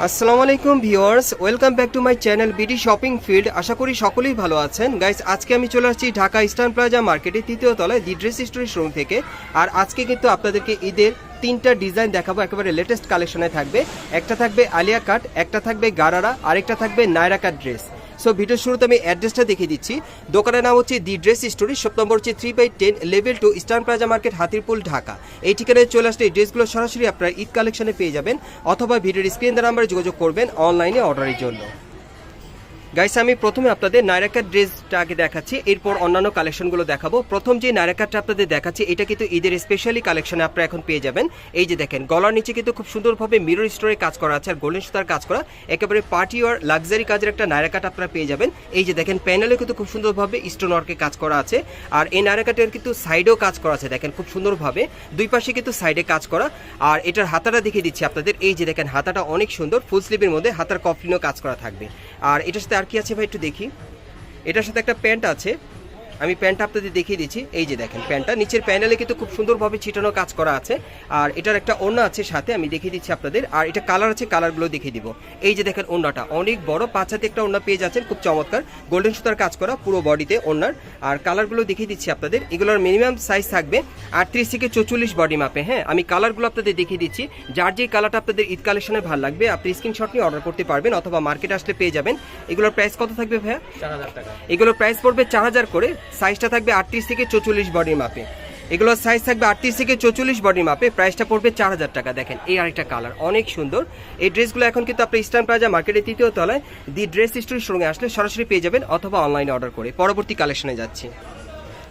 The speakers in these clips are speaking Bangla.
আসসালামু আলাইকুম viewers, welcome back to my channel BD shopping field. আশা করি সকলেই ভালো আছেন। গাইস, আজকে আমি চলে আসছি ঢাকা ইস্টার্ন প্লাজা মার্কেটের তৃতীয় তলায় দি ড্রেস স্টোরি শোরুম থেকে। আর আজকে কিন্তু আপনাদেরকে ঈদের তিনটা ডিজাইন দেখাবো। একেবারে লেটেস্ট কালেকশনে থাকবে। একটা থাকবে আলিয়া কাট, একটা থাকবে গারারা, আরেকটা থাকবে Naira cut dress. So video শুরুতে আমি অ্যাড্রেসটা দেখিয়ে দিচ্ছি। দোকানের নাম হচ্ছে the dress story shop number হচ্ছে three by ten level two eastern plaza market Hatirpool, Dhaka. এই ঠিকানায় চলে আসলে এই ড্রেসগুলো সরাসরি আপনার ঈদ কালেকশনে পেয়ে যাবেন, অথবা ভিডিওর স্ক্রিন দ্বারা নাম্বারে যোগাযোগ করবেন অনলাইনে অর্ডারের জন্য। গাইস আমি প্রথমে আপনাদের নায়রাকার ড্রেসটা আগে দেখাচ্ছি, এরপর অন্যান্য কালেকশনগুলো দেখাবো। প্রথম যে নায়রাকারটা আপনাদের দেখাচ্ছি, এটা কিন্তু ঈদের স্পেশালি কালেকশনে আপনারা এখন পেয়ে যাবেন। এই যে দেখেন, গলার নিচে কিন্তু খুব সুন্দরভাবে মিরর স্টোরে কাজ করা আছে আর গোল্ডেন সুতার কাজ করা। একেবারে পার্টি আর লাক্সারি কাজের একটা নায়রাকাট আপনারা পেয়ে যাবেন। এই যে দেখেন প্যানেলে কিন্তু খুব সুন্দরভাবে স্টোন ওয়ার্কে কাজ করা আছে। আর এই নায়রাকাটের কিন্তু সাইডেও কাজ করা আছে, দেখেন খুব সুন্দরভাবে। দুই পাশে কিন্তু সাইডে কাজ করা। আর এটার হাতাটা দেখিয়ে দিচ্ছি আপনাদের। এই যে দেখেন, হাতাটা অনেক সুন্দর ফুল স্লিভের মধ্যে হাতার কফলিনও কাজ করা থাকবে। আর এটার সাথে আর কি আছে ভাই একটু দেখি। এটার সাথে একটা প্যান্ট আছে। আমি প্যান্টটা আপনাদের দেখিয়ে দিচ্ছি। এই যে দেখেন প্যান্টটা নিচের প্যানেলে কিন্তু খুব সুন্দরভাবে ছিটানো কাজ করা আছে। আর এটার একটা ওড়না আছে সাথে আমি দেখিয়ে দিচ্ছি আপনাদের। আর এটা কালার আছে কালারগুলো দেখিয়ে দিব। এই যে দেখেন ওড়নাটা অনেক বড় পাঁচ হাতে একটা ওড়না পেয়ে যাচ্ছেন খুব চমৎকার। গোল্ডেন সুতার কাজ করা পুরো বডিতে ওড়নার। আর কালারগুলো দেখিয়ে দিচ্ছি আপনাদের। এগুলোর মিনিমাম সাইজ থাকবে আটত্রিশ থেকে চৌচল্লিশ বডি মাপে হ্যাঁ। আমি কালারগুলো আপনাদের দেখিয়ে দিচ্ছি। যার যে কালারটা আপনাদের ঈদ কালেকশনে ভালো লাগবে আপনি স্ক্রিনশট নিয়ে অর্ডার করতে পারবেন অথবা মার্কেটে আসলে পেয়ে যাবেন। এগুলোর প্রাইস কত থাকবে ভাইয়া? চার হাজার টাকা। এগুলোর প্রাইস পড়বে চার হাজার করে। সাইজটা থাকবে আটত্রিশ থেকে চৌচল্লিশ বডির মাপে এগুলোর সাইজ থাকবে আটত্রিশ থেকে চৌচল্লিশ বডির মাপে প্রাইসটা পড়বে চার হাজার টাকা। দেখেন, এই আরেকটা কালার অনেক সুন্দর। এই ড্রেসগুলো এখন কিন্তু আপনি ইস্টার্ন প্লাজা মার্কেটের তৃতীয় তলায় দি ড্রেস স্টোরের সঙ্গে আসলে সরাসরি পেয়ে যাবেন অথবা অনলাইনে অর্ডার করে। পরবর্তী কালেকশনে যাচ্ছি।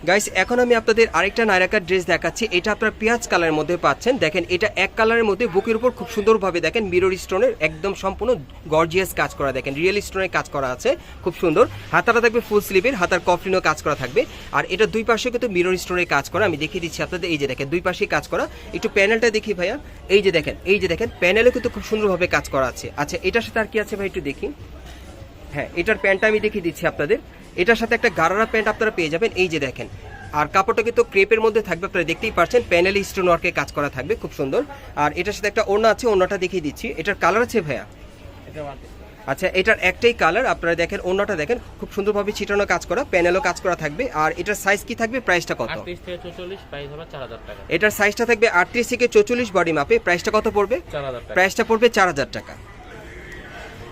গাইস এখন আমি আপনাদের আরেকটা নায়রাকার ড্রেস দেখাচ্ছি। এটা আপনারা পেঁয়াজ কালারের মধ্যে পাচ্ছেন। দেখেন, এটা এক কালারের মধ্যে বুকের উপর খুব সুন্দরভাবে দেখেন মিরর স্টোনের একদম সম্পূর্ণ গর্জিয়াস কাজ করা। দেখেন রিয়েল স্টোনের কাজ করা আছে, খুব সুন্দর। হাতাটা থাকবে ফুল স্লিভের হাতার কফলিনও কাজ করা থাকবে। আর এটা দুই পাশে কিন্তু মিরর স্টোনের কাজ করা। আমি দেখিয়ে দিচ্ছি আপনাদের, এই যে দেখেন, দুই পাশে কাজ করা। একটু প্যানেলটা দেখি ভাইয়া। এই যে দেখেন, এই যে দেখেন প্যানেলে কিন্তু খুব সুন্দরভাবে কাজ করা আছে। আচ্ছা এটার সাথে আর কি আছে ভাই একটু দেখি? হ্যাঁ এটার প্যান্টটা আমি দেখিয়ে দিচ্ছি আপনাদের। এটার সাথে একটা গারারা প্যান্ট আপনারা পেয়ে যাবেন এই যে দেখেন। আর কাপড়টা কিন্তু ক্রেপের মধ্যে থাকবে আপনারা দেখতেই পাচ্ছেন প্যানেল স্টোন ওয়ার্কে কাজ করা থাকবে খুব সুন্দর। আর এটার সাথে একটা ওড়না আছে ওড়নাটা দেখিয়ে দিচ্ছি। এটার কালার আছে ভাইয়া? আচ্ছা এটার একটাই কালার আপনারা দেখেন ওড়নাটা দেখেন খুব সুন্দরভাবে ছিটানো কাজ করা প্যানেলও কাজ করা থাকবে। আর এটার সাইজ কি থাকবে প্রাইসটা কত? এটার সাইজটা থাকবে আটত্রিশ থেকে চৌচল্লিশ বডি মাপে প্রাইসটা কত পড়বে? প্রাইসটা পড়বে চার হাজার টাকা।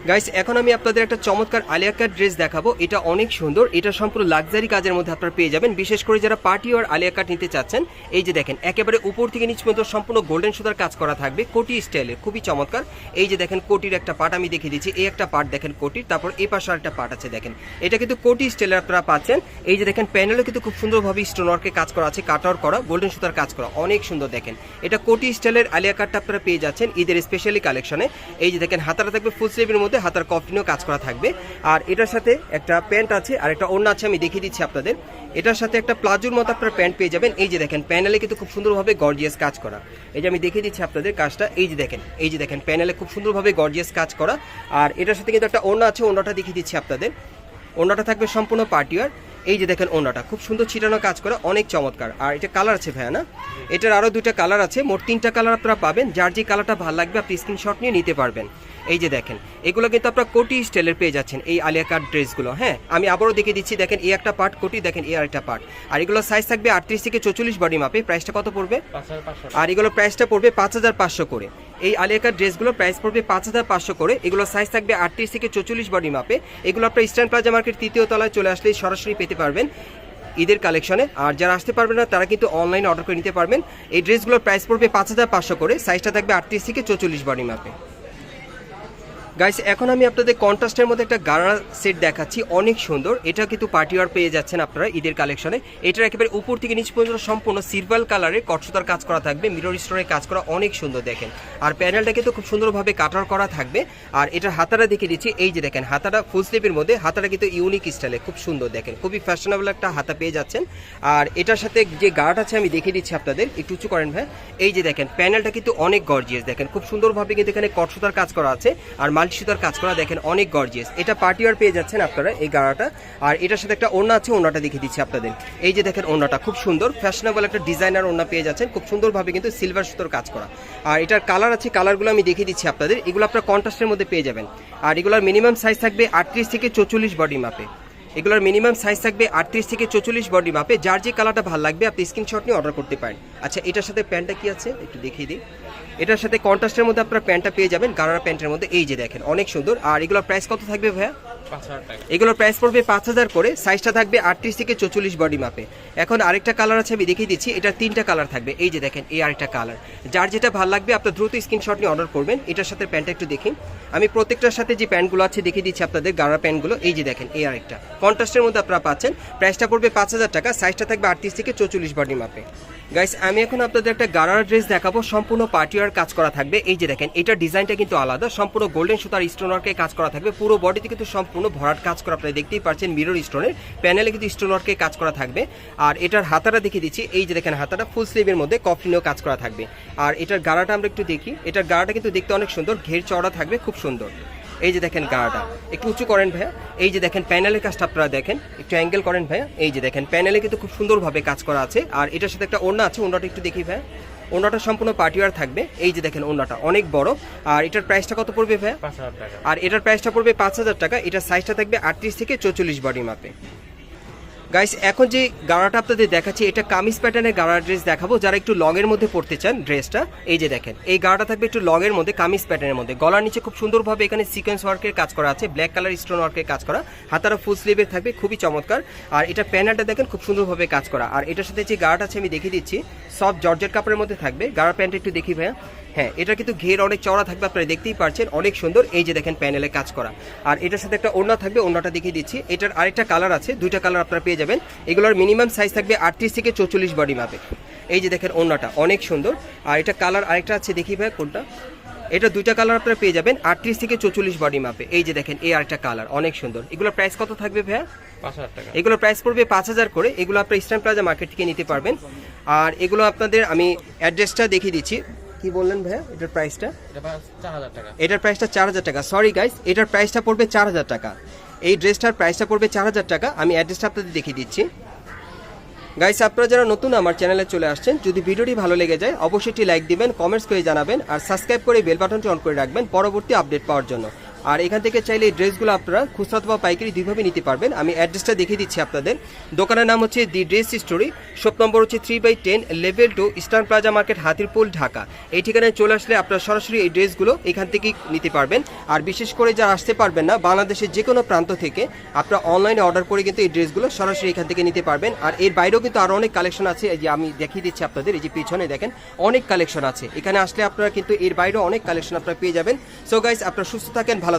গাইস এখন আমি আপনাদের একটা চমৎকার আলিয়াকার ড্রেস দেখাবো। এটা অনেক সুন্দর। এটা সম্পূর্ণ লাক্সারি কাজের মধ্যে আপনারা পেয়ে যাবেন। বিশেষ করে যারা পার্টি আর আলিয়া কাট নিতে চাচ্ছেন, এই যে দেখেন, একেবারে উপর থেকে নিচ পর্যন্ত সম্পূর্ণ গোল্ডেন সুতার কাজ করা থাকবে। কোটি স্টাইলে খুবই চমৎকার। এই যে দেখেন, কোটির একটা পার্ট আমি দেখিয়ে দিচ্ছি। এই একটা পার্ট দেখেন কোটির, তারপর এই পাশে একটা পার্ট আছে, দেখেন। এটা কিন্তু কোটি স্টাইলের আপনারা পাচ্ছেন। এই যে দেখেন প্যানেলে কিন্তু খুব সুন্দরভাবে স্টোন ওয়ার্কে কাজ করা আছে কাট করা গোল্ডেন সুতার কাজ করা। অনেক সুন্দর দেখেন। এটা কোটি স্টাইলের আলিয়া কাটটা আপনারা পেয়ে যাচ্ছেন ঈদের স্পেশালি কালেকশনে এই যে দেখেন, হাতাটা থাকবে ফুল স্লিভের মধ্যে হাতার কফিনও কাজ করা থাকবে। আর এটার সাথে একটা প্যান্ট আছে আর একটা অন্য আছে, আমি দেখিয়ে দিচ্ছি আপনাদের। এটার সাথে একটা প্লাজোর মতো আপনার প্যান্ট পেয়ে যাবেন। এই যে দেখেন, প্যানেলে কিন্তু খুব সুন্দরভাবে গর্জিয়াস কাজ করা। এই যে আমি দেখিয়ে দিচ্ছি আপনাদের কাজটা। এই যে দেখেন, এই যে দেখেন, প্যানেলে খুব সুন্দরভাবে গর্জিয়াস কাজ করা। আর এটার সাথে কিন্তু একটা অন্য আছে অন্যটা দেখিয়ে দিচ্ছি আপনাদের। অন্যটা থাকবে সম্পূর্ণ পার্টিয়ার এই যে দেখেন ওড়নাটা খুব সুন্দর ছিটানো কাজ করা অনেক চমৎকার। আর এটা কালার আছে ভাইয়া না? এটার আরও দুটা কালার আছে মোট তিনটা কালার আপনারা পাবেন। যার যে কালারটা ভালো লাগবে আপনি স্ক্রিনশট নিয়ে নিতে পারবেন। এই যে দেখেন এগুলো কিন্তু আপনারা কোটি স্টাইলের পেয়ে যাচ্ছেন এই আলিয়া কাট ড্রেসগুলো হ্যাঁ? আমি আবারও দেখে দিচ্ছি দেখেন এই একটা পার্ট কোটি দেখেন এই আরেকটা পার্ট আর এগুলো সাইজ থাকবে আটত্রিশ থেকে চৌচল্লিশ বডি মাপে প্রাইসটা কত পড়বে? আর এগুলো প্রাইসটা পড়বে পাঁচ হাজার পাঁচশো করে। এই আলিয়াকার ড্রেসগুলো প্রাইস পড়বে পাঁচ হাজার পাঁচশো করে। এগুলো সাইজ থাকবে আটত্রিশ থেকে চৌচল্লিশ বডি মাপে এগুলো আপনার ইস্টার্ন প্লাজা মার্কেট তৃতীয় তলায় চলে আসলেই সরাসরি পেতে পারবেন ঈদের কালেকশনে। আর যারা আসতে পারবেন না, তারা কিন্তু অনলাইনে অর্ডার করে নিতে পারবেন। এই ড্রেসগুলোর প্রাইস পড়বে পাঁচ হাজার পাঁচশো করে। সাইজটা থাকবে আটত্রিশ থেকে চৌচল্লিশ বাড়ি মাপে গাইস এখন আমি আপনাদের কন্ট্রাস্টের মধ্যে একটা গাড়া সেট দেখাচ্ছি, অনেক সুন্দর। এটা কিন্তু পার্টি ওয়ার পেয়ে যাচ্ছেন আপনারা ঈদের কালেকশনে এটার একেবারে উপর থেকে নিচ পর্যন্ত সম্পূর্ণ সিলভার কালারে কটসুতার কাজ করা থাকবে মিরর স্টোনের কাজ করা অনেক সুন্দর দেখেন। আর প্যানেলটা কিন্তু খুব সুন্দরভাবে কাটার করা থাকবে। আর এটার হাতাটা দেখে দিচ্ছি এই যে দেখেন, হাতাটা ফুল স্লিপের মধ্যে, হাতাটা কিন্তু ইউনিক স্টাইলে খুব সুন্দর দেখেন, খুবই ফ্যাশনেবল একটা হাতা পেয়ে যাচ্ছেন। আর এটার সাথে যে গার্ড আছে, আমি দেখিয়ে দিচ্ছি আপনাদের, একটু উঁচু করেন ভাই। এই যে দেখেন প্যানেলটা কিন্তু অনেক গর্জিয়াস দেখেন, খুব সুন্দরভাবে কিন্তু এখানে কটসুতার কাজ করা আছে। আর মাল্টি মাল্টি সুতার কাজ করা দেখেন অনেক গর্জিয়াস এটা পার্টি ওয়ার পেয়ে যাচ্ছেন আপনারা এই গাড়াটা। আর এটার সাথে একটা ওড়না আছে, ওড়নাটা দেখিয়ে দিচ্ছি আপনাদের। এই যে দেখেন ওড়নাটা, খুব সুন্দর। ফ্যাশনেবল একটা ডিজাইনার ওড়না পেয়ে যাচ্ছেন, খুব সুন্দরভাবে কিন্তু সিলভার সুতোর কাজ করা। আর এটার কালার আছে কালারগুলো আমি দেখিয়ে দিচ্ছি আপনাদের। এগুলো আপনার কন্ট্রাস্টের মধ্যে পেয়ে যাবেন। আর এগুলোর মিনিমাম সাইজ থাকবে আটত্রিশ থেকে চৌচল্লিশ বডি মাপে এগুলোর মিনিমাম সাইজ থাকবে আটত্রিশ থেকে চৌচল্লিশ বডি মাপে যার যে কালারটা ভালো লাগবে, আপনি স্ক্রিনশট নিয়ে অর্ডার করতে পারেন। আচ্ছা এটার সাথে প্যান্টটা কি আছে? একটু দেখিয়ে দিই। এটার সাথে কন্ট্রাস্টের মধ্যে আপনার প্যান্টটা পেয়ে যাবেন গারারা প্যান্টের মধ্যে। এই যে দেখেন অনেক সুন্দর। আর এগুলোর প্রাইস কত থাকবে ভাইয়া? এগুলোর প্রাইস পড়বে পাঁচ হাজার করে সাইজটা থাকবে আটত্রিশ থেকে চৌচল্লিশ বডি মাপে এখন আরেকটা কালার আছে আমি দেখিয়ে দিচ্ছি এটা তিনটা কালার থাকবে। এই যে দেখেন এই আরেকটা কালার যার যেটা ভালো লাগবে আপনার দ্রুত স্ক্রিনশট নিয়ে অর্ডার করবেন। এটার সাথে প্যান্টটা একটু দেখি আমি প্রত্যেকটার সাথে যে প্যান্টগুলো আছে দেখিয়ে দিচ্ছি আপনাদের গাড়া প্যান্টগুলো। এই যে দেখেন এই আরেকটা। কন্ট্রাস্টের মধ্যে আপনারা পাচ্ছেন। প্রাইসটা পড়বে পাঁচ হাজার টাকা সাইজটা থাকবে আটত্রিশ থেকে চৌচল্লিশ বডি মাপে গাইস আমি এখন আপনাদের একটা গারার ড্রেস দেখাবো। সম্পূর্ণ পার্টিওয়ার কাজ করা থাকবে। এই যে দেখেন এটার ডিজাইনটা কিন্তু আলাদা। সম্পূর্ণ গোল্ডেন সুতার স্টোন ওয়ার্কে কাজ করা থাকবে। পুরো বডিতে কিন্তু সম্পূর্ণ ভরাট কাজ করা। আপনারা দেখতেই পাচ্ছেন মিরর স্টোনের প্যানেলে কিন্তু স্টোন ওয়ার্কে কাজ করা থাকবে। আর এটার হাতাটা দেখিয়ে দিচ্ছি। এই যে দেখেন, হাতাটা ফুল স্লিভের মধ্যে কফলিনেও কাজ করা থাকবে। আর এটার গাড়াটা আমরা একটু দেখি। এটার গাড়াটা কিন্তু দেখতে অনেক সুন্দর। ঘের চওড়া থাকবে, খুব সুন্দর। এই যে দেখেন গাটা একটু উঁচু করেন ভাইয়া। এই যে দেখেন প্যানেলের কাজটা আপনারা দেখেন একটু অ্যাঙ্গেল করেন ভাইয়া। এই যে দেখেন প্যানেলে কিন্তু খুব সুন্দরভাবে কাজ করা আছে। আর এটার সাথে একটা ওড়না আছে ওড়নাটা একটু দেখি ভাইয়া। ওনাটা সম্পূর্ণ পার্টিওয়ার থাকবে। এই যে দেখেন ওনাটা অনেক বড়। আর এটার প্রাইসটা কত পড়বে ভাইয়া? আর এটার প্রাইসটা পড়বে পাঁচ হাজার টাকা। এটার সাইজটা থাকবে আটত্রিশ থেকে চৌচল্লিশ বডি মাপে গাইস এখন যে গাড়াটা আপনাদের দেখাচ্ছি, এটা কামিজ প্যাটার্নের গাড়া ড্রেস দেখাবো। যারা একটু লগের মধ্যে পড়তে চান ড্রেসটা এই যে দেখেন, এই গাড়াটা থাকবে একটু লগের মধ্যে, কামিজ প্যাটার্নের মধ্যে। গলার নিচে খুব সুন্দরভাবে এখানে সিকোয়েন্স ওয়ার্কের কাজ করা আছে ব্ল্যাক কালার স্টোন ওয়ার্কের কাজ করা। হাতারা ফুল স্লিভের থাকবে, খুবই চমৎকার। আর এটা প্যানেলটা দেখেন, খুব সুন্দরভাবে কাজ করা। আর এটার সাথে যে গাড়াটা আছে, আমি দেখিয়ে দিচ্ছি, সব জর্জেট কাপড়ের মধ্যে থাকবে। গাড়া প্যান্ট একটু দেখি ভাইয়া। হ্যাঁ এটা কিন্তু ঘের অনেক চওড়া থাকবে আপনারা দেখতেই পারছেন। অনেক সুন্দর এই যে দেখেন প্যানেলে কাজ করা। আর এটার সাথে একটা ওড়না থাকবে ওড়নাটা দেখিয়ে দিচ্ছি। এটার আরেকটা কালার আছে দুইটা কালার আপনারা পেয়ে যাবেন। এগুলোর মিনিমাম সাইজ থাকবে আটত্রিশ থেকে চৌচল্লিশ বডি মাপে এই যে দেখেন ওড়নাটা অনেক সুন্দর। আর এটা কালার আরেকটা আছে দেখি ভাই কোনটা। এটা দুইটা কালার আপনারা পেয়ে যাবেন আটত্রিশ থেকে চৌচল্লিশ বডি মাপে এই যে দেখেন এই আরেকটা কালার অনেক সুন্দর। এগুলোর প্রাইস কত থাকবে ভাইয়া? টাকা। এগুলো প্রাইস পড়বে পাঁচ হাজার করে। এগুলো আপনার ইস্টার্ন প্লাজা মার্কেট থেকে নিতে পারবেন। আর এগুলো আপনাদের আমি অ্যাড্রেসটা দেখিয়ে দিচ্ছি। কি বললেন ভাইয়া? এটার প্রাইসটা এটার প্রাইসটা চার হাজার টাকা। সরি গাইস এটার প্রাইসটা পড়বে চার হাজার টাকা। এই ড্রেসটার প্রাইসটা পড়বে চার হাজার টাকা। আমি অ্যাড্রেসটা আপনাদের দেখিয়ে দিচ্ছি। গাইস আপনারা যারা নতুন আমার চ্যানেলে চলে আসছেন যদি ভিডিওটি ভালো লেগে যায় অবশ্যই একটি লাইক দিবেন কমেন্টস করে জানাবেন আর সাবস্ক্রাইব করে বেল বাটনটি অন করে রাখবেন পরবর্তী আপডেট পাওয়ার জন্য। আর এখান থেকে চাইলে এই ড্রেসগুলো আপনারা খুচরা অথবা পাইকারি দুইভাবে নিতে পারবেন। আমি অ্যাড্রেসটা দেখিয়ে দিচ্ছি আপনাদের। দোকানের নাম হচ্ছে the dress story. Shop number হচ্ছে three by ten level two eastern plaza market Hatirpool, Dhaka. এই ঠিকানায় চলে আসলে আপনারা সরাসরি এই ড্রেসগুলো এখান থেকেই নিতে পারবেন। আর বিশেষ করে যারা আসতে পারবেন না, বাংলাদেশের যে কোনো প্রান্ত থেকে আপনারা অনলাইনে অর্ডার করে কিন্তু এই ড্রেসগুলো সরাসরি এখান থেকে নিতে পারবেন। আর এর বাইরেও কিন্তু আরও অনেক কালেকশন আছে। যে আমি দেখিয়ে দিচ্ছি আপনাদের, এই যে পিছনে দেখেন, অনেক কালেকশন আছে। এখানে আসলে আপনারা কিন্তু এর বাইরেও অনেক কালেকশন আপনারা পেয়ে যাবেন। সো গাইস আপনারা সুস্থ থাকেন, ভালো